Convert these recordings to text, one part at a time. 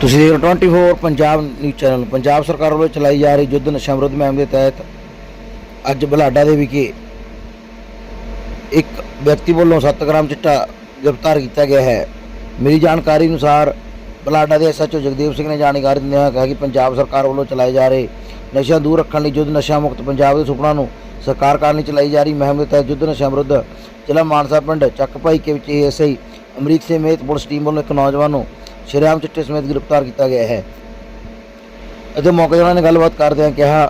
ਤੁਸੀਂ ਦੇਖ ਰਹੇ ਹੋ 24 ਪੰਜਾਬ ਨਿਊਜ਼ ਚੈਨਲ ਪੰਜਾਬ ਸਰਕਾਰ ਵੱਲੋਂ ਚਲਾਈ ਜਾ ਰਹੀ ਯੁੱਧ ਨਸ਼ਾ ਵਿਰੋਧ ਮੁਹਿੰਮ ਦੇ ਤਹਿਤ ਅੱਜ ਬਲਾਡਾ ਦੇ ਵਿਖੇ ਇੱਕ ਵਿਅਕਤੀ ਵੱਲੋਂ 7 ਗ੍ਰਾਮ ਚਿੱਟਾ ਗ੍ਰਿਫਤਾਰ ਕੀਤਾ ਗਿਆ ਹੈ। ਮੇਰੀ ਜਾਣਕਾਰੀ ਅਨੁਸਾਰ ਬਲਾਡਾ ਦੇ ਐਸਐਚਓ ਜਗਦੀਪ ਸਿੰਘ ਨੇ ਜਾਣਕਾਰੀ ਦਿੰਦਿਆਂ ਹੋਇਆਂ ਕਿਹਾ ਕਿ ਪੰਜਾਬ ਸਰਕਾਰ ਵੱਲੋਂ ਚਲਾਏ ਜਾ ਰਹੇ ਨਸ਼ਾ ਦੂਰ ਰੱਖਣ ਲਈ ਯੁੱਧ ਨਸ਼ਾ ਮੁਕਤ ਪੰਜਾਬ ਦੇ ਸੁਪਨਾ ਨੂੰ ਸਾਕਾਰ ਕਰਨ ਲਈ ਚਲਾਈ ਜਾ ਰਹੀ ਮੁਹਿੰਮ ਦੇ ਤਹਿਤ ਯੁੱਧ ਨਸ਼ਾ ਵਿਰੁੱਧ ਜ਼ਿਲ੍ਹਾ ਮਾਨਸਾ ਪਿੰਡ ਚੱਕ ਭਾਈ ਕੇ ਵਿੱਚ ਏਐਸਆਈ ਅਮਰੀਕ ਸਿੰਘ ਮੇਤ ਪੁਲਿਸ ਟੀਮ ਵੱਲੋਂ ਇੱਕ ਨੌਜਵਾਨ ਨੂੰ ਸ਼੍ਰੀਰਾਮ ਚਿੱਟੇ ਸਮੇਤ ਗ੍ਰਿਫਤਾਰ ਕੀਤਾ ਗਿਆ ਹੈ। ਅਤੇ ਮੌਕੇ ਤੇ ਉਹਨਾਂ ਨੇ ਗੱਲਬਾਤ ਕਰਦਿਆਂ ਕਿਹਾ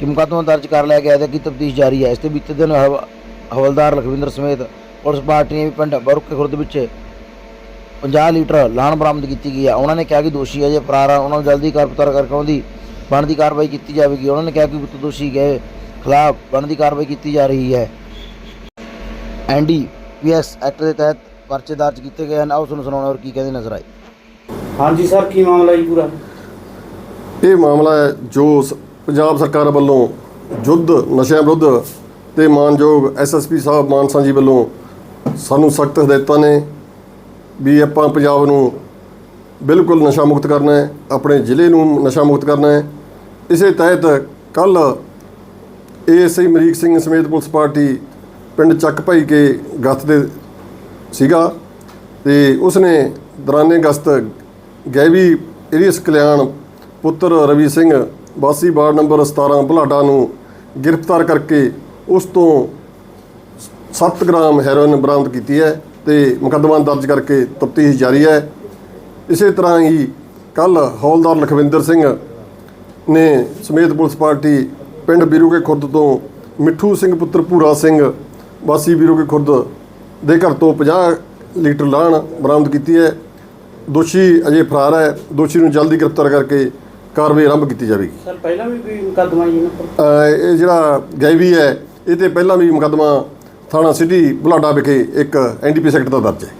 ਕਿ ਮੁਕੱਦਮਾ ਦਰਜ ਕਰ ਲਿਆ ਗਿਆ ਹੈ ਤੇ ਕਿ ਤਫਤੀਸ਼ ਜਾਰੀ ਹੈ। ਇਸ ਤੇ ਬੀਤੇ ਦਿਨ ਹਵ- ਹਵਲਦਾਰ ਲਖਵਿੰਦਰ ਸਮੇਤ ਪੁਲਿਸ ਪਾਰਟੀ ਨੇ ਵੀ ਪਿੰਡ ਬਰੁਕੇ ਖੁਰਦ ਵਿੱਚ 50 ਲੀਟਰ ਲਾਣ ਬਰਾਮਦ ਕੀਤੀ ਗਈ ਹੈ। ਉਹਨਾਂ ਨੇ ਕਿਹਾ ਕਿ ਦੋਸ਼ੀ ਅਜੇ ਫਰਾਰ ਆ। ਉਹਨਾਂ ਨੂੰ ਜਲਦੀ ਗ੍ਰਿਫਤਾਰ ਕਰਕੇ ਉਹਦੀ ਬਣਦੀ ਕਾਰਵਾਈ ਕੀਤੀ ਜਾਵੇਗੀ। ਉਹਨਾਂ ਨੇ ਕਿਹਾ ਕਿ ਦੋਸ਼ੀ ਗਏ ਖਿਲਾਫ ਬਣਦੀ ਕਾਰਵਾਈ ਕੀਤੀ ਜਾ ਰਹੀ ਹੈ। ਐਨਡੀਪੀਐਸ ਐਕਟ ਦੇ ਤਹਿਤ ਪਰਚੇ ਦਰਜ ਕੀਤੇ ਗਏ ਹਨ। ਆਓ ਤੁਹਾਨੂੰ ਸੁਣਾਉਣਾ ਹੋਰ ਕੀ ਕਹਿੰਦੇ ਨਜ਼ਰ ਆਏ। ਹਾਂਜੀ ਸਰ, ਕੀ ਮਾਮਲਾ ਜੀ ਪੂਰਾ? ਇਹ ਮਾਮਲਾ ਹੈ ਜੋ ਸ- ਪੰਜਾਬ ਸਰਕਾਰ ਵੱਲੋਂ ਯੁੱਧ ਨਸ਼ਿਆਂ ਵਿਰੁੱਧ ਤੇ ਮਾਨਯੋਗ ਐਸਐਸਪੀ ਸਾਹਿਬ ਮਾਨਸਾ ਜੀ ਵੱਲੋਂ ਸਾਨੂੰ ਸਖਤ ਹਦਾਇਤਾਂ ਨੇ ਵੀ ਆਪਾਂ ਪੰਜਾਬ ਨੂੰ ਬਿਲਕੁਲ ਨਸ਼ਾ ਮੁਕਤ ਕਰਨਾ ਹੈ, ਆਪਣੇ ਜ਼ਿਲ੍ਹੇ ਨੂੰ ਨਸ਼ਾ ਮੁਕਤ ਕਰਨਾ ਹੈ। ਇਸੇ ਤਹਿਤ ਕੱਲ ਏਐਸਆਈ ਮਰੀਕ ਸਿੰਘ ਸਮੇਤ ਪੁਲਿਸ ਪਾਰਟੀ ਪਿੰਡ ਚੱਕ ਭਾਈ ਕੇ ਗਸਤ ਦੇ ਸੀਗਾ ਤੇ ਉਸਨੇ ਦੌਰਾਨੇ ਗਸਤ ਗੈਵੀ ਇਰੀਸ ਕਲਿਆਣ ਪੁੱਤਰ ਰਵੀ ਸਿੰਘ ਵਾਸੀ ਵਾਰਡ ਨੰਬਰ 17 ਭਲਾਡਾ ਨੂੰ ਗ੍ਰਿਫਤਾਰ ਕਰਕੇ ਉਸ ਤੋਂ 7 ਗ੍ਰਾਮ ਹੈਰੋਇਨ ਬਰਾਮਦ ਕੀਤੀ ਹੈ ਤੇ ਮੁਕੱਦਮਾ ਦਰਜ ਕਰਕੇ ਤਫਤੀਸ਼ ਜਾਰੀ ਹੈ। ਇਸੇ ਤਰ੍ਹਾਂ ਹੀ ਕੱਲ ਹੌਲਦਾਰ ਲਖਵਿੰਦਰ ਸਿੰਘ ਨੇ ਸਮੇਤ ਪੁਲਿਸ ਪਾਰਟੀ ਪਿੰਡ ਬੀਰੂਕੇ ਖੁਰਦ ਤੋਂ ਮਿੱਠੂ ਸਿੰਘ ਪੁੱਤਰ ਭੂਰਾ ਸਿੰਘ ਵਾਸੀ ਬੀਰੂਕੇ ਖੁਰਦ ਦੇ ਘਰ ਤੋਂ 50 ਲੀਟਰ ਲਾਣ ਬਰਾਮਦ ਕੀਤੀ ਹੈ। ਦੋਸ਼ੀ ਅਜੇ ਫਰਾਰ ਹੈ। ਦੋਸ਼ੀ ਨੂੰ ਜਲਦੀ ਗ੍ਰਿਫਤਾਰ ਕਰਕੇ ਕਾਰਵਾਈ ਆਰੰਭ ਕੀਤੀ ਜਾਵੇਗੀ। ਸਰ ਪਹਿਲਾਂ ਵੀ ਕੋਈ ਮੁਕੱਦਮਾ ਜੀ ਇਹਨਾਂ ਪਰ ਇਹ ਜਿਹੜਾ ਗੈਵੀ ਹੈ ਇਹ ਤੇ ਪਹਿਲਾਂ ਵੀ ਮੁਕੱਦਮਾ ਥਾਣਾ ਸਿਟੀ ਬੁਲਾਡਾ ਵਿਖੇ ਇੱਕ ਐਨਡੀਪੀ ਸੈਕਟਰ ਦਾ ਦਰਜ ਹੈ।